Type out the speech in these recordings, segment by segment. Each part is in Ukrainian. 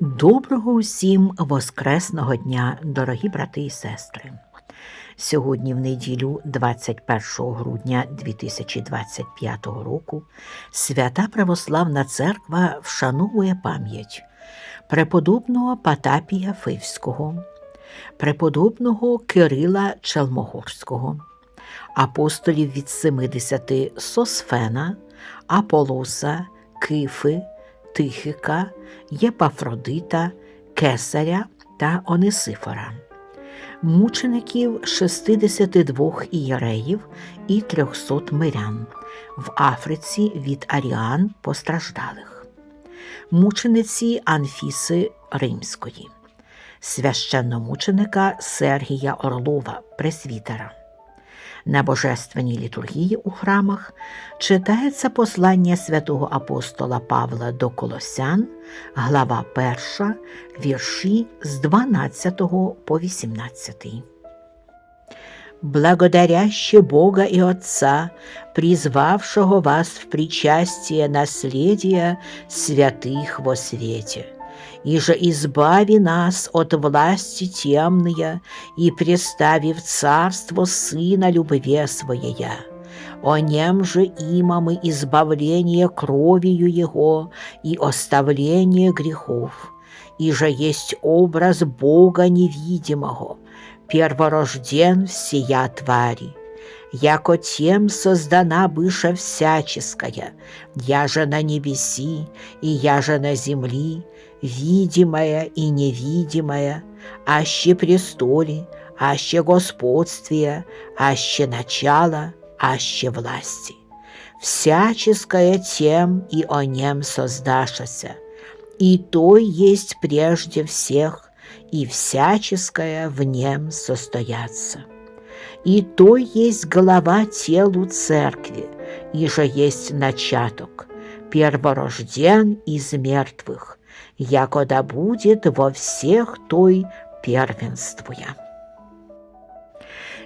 Доброго усім воскресного дня, дорогі брати і сестри. Сьогодні, в неділю, 21 грудня 2025 року, свята Православна Церква вшановує пам'ять преподобного Потапія Фивського, преподобного Кирила Челмогорського, апостолів від 70 Сосфена, Аполоса, Кифи, Тихика, Єпафродита, Кесаря та Онисифора, мучеників 62 ієреїв і 300 мирян в Африці від Аріан постраждалих, мучениці Анфіси Римської, священномученика Сергія Орлова, пресвітера. На божественній літургії у храмах читається послання святого апостола Павла до Колосян, глава 1, вірші з 12 по 18. Благодаряще Бога и Отца, призвавшего вас в причастие наследия святых во свете, и же избави нас от власти темные и представив царство Сына любви Своея. О нем же има мы избавление кровью Его и оставление грехов, и же есть образ Бога невидимого, перворожден всея твари. Яко тем создана быша всяческая, я же на небеси, и я же на земли, видимое и невидимое, аще престоле, аще господствие, аще начало, аще власти. Всяческое тем и о нем создашася, и то есть прежде всех, и всяческое в нем состояться. И то есть голова телу церкви, и же есть начаток, перворожден из мертвых, якода будет во всех той первенствуя.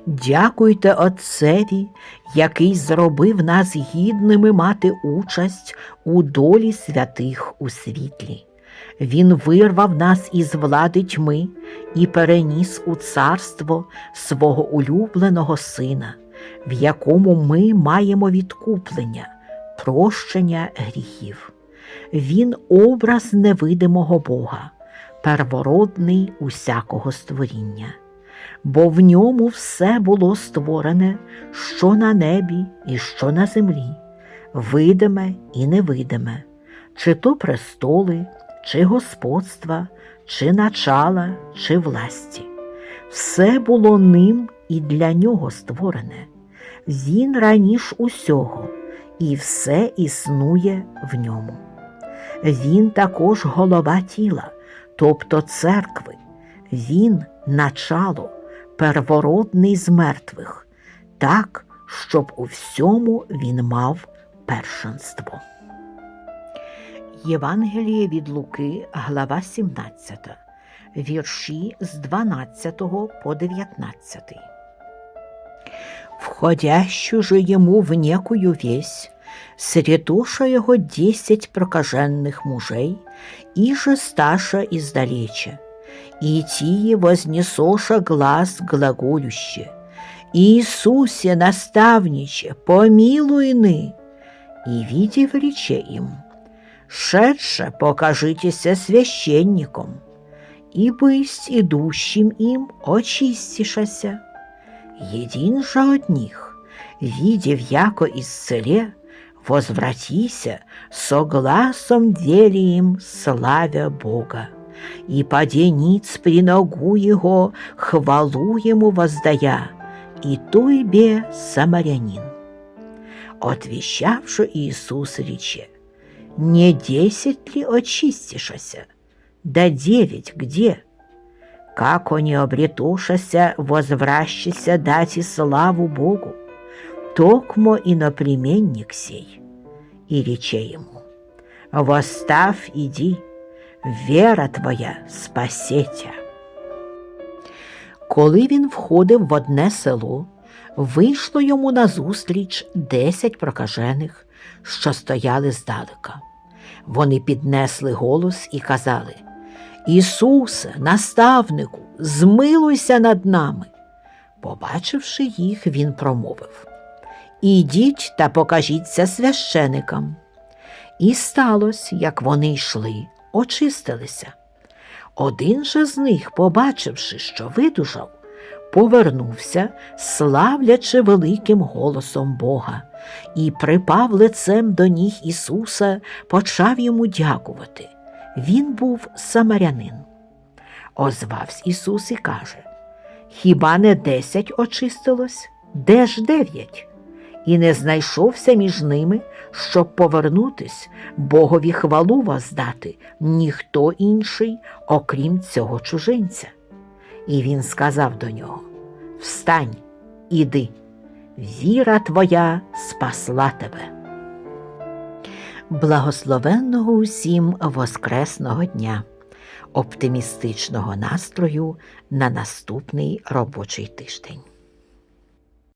Дякуйте Отцеві, який зробив нас гідними мати участь у долі святих у світлі. Він вирвав нас із влади тьми і переніс у царство свого улюбленого Сина, в якому ми маємо відкуплення, прощення гріхів. Він образ невидимого Бога, первородний усякого створіння, бо в ньому все було створене, що на небі і що на землі, видиме і невидиме, чи то престоли, чи господства, чи начала, чи власті. Все було ним і для нього створене. Він раніш усього, і все існує в ньому. Він також голова тіла, тобто церкви, він начало, первородний з мертвих, так, щоб у всьому він мав першенство. Євангеліє від Луки, глава 17, вірші з 12 по 19. Входящу же ему в некую весь, средуша его десять прокаженных мужей, и же сташа издалеча, и тие вознесоша глаз глаголюще, Иисусе, наставниче, помилуй ны, и, видев рече им, шедше покажитеся священником, и бысть идущим им очистишася. Един же от них, видев яко исцеле, возвратися со гласом деле им славя Бога, и падениц при ногу его хвалу ему воздая, и той бе самарянин. Отвещавши Иисус рече, не десять ли очистишася, да девять где? Как они обретушася, возвращися дати славу Богу, токмо иноплеменник сей. И рече ему, «Восстав, иди, вера твоя спасетя». Коли він входив в одне село, вийшло йому назустріч десять прокажених, що стояли здалека. Вони піднесли голос і казали Ісусе, наставнику, змилуйся над нами. Побачивши їх, він промовив Ідіть та покажіться священикам. І сталося, як вони йшли, очистилися. Один же з них, побачивши, що видужав, повернувся, славлячи великим голосом Бога, і припав лицем до ніг Ісуса, почав йому дякувати. Він був самарянин. Озвався Ісус і каже: Хіба не десять очистилось? Де ж дев'ять? І не знайшовся між ними, щоб повернутись, Богові хвалу воздати ніхто інший, окрім цього чужинця. І він сказав до нього: Встань, іди, віра твоя спасла тебе. Благословенного усім Воскресного дня, оптимістичного настрою на наступний робочий тиждень.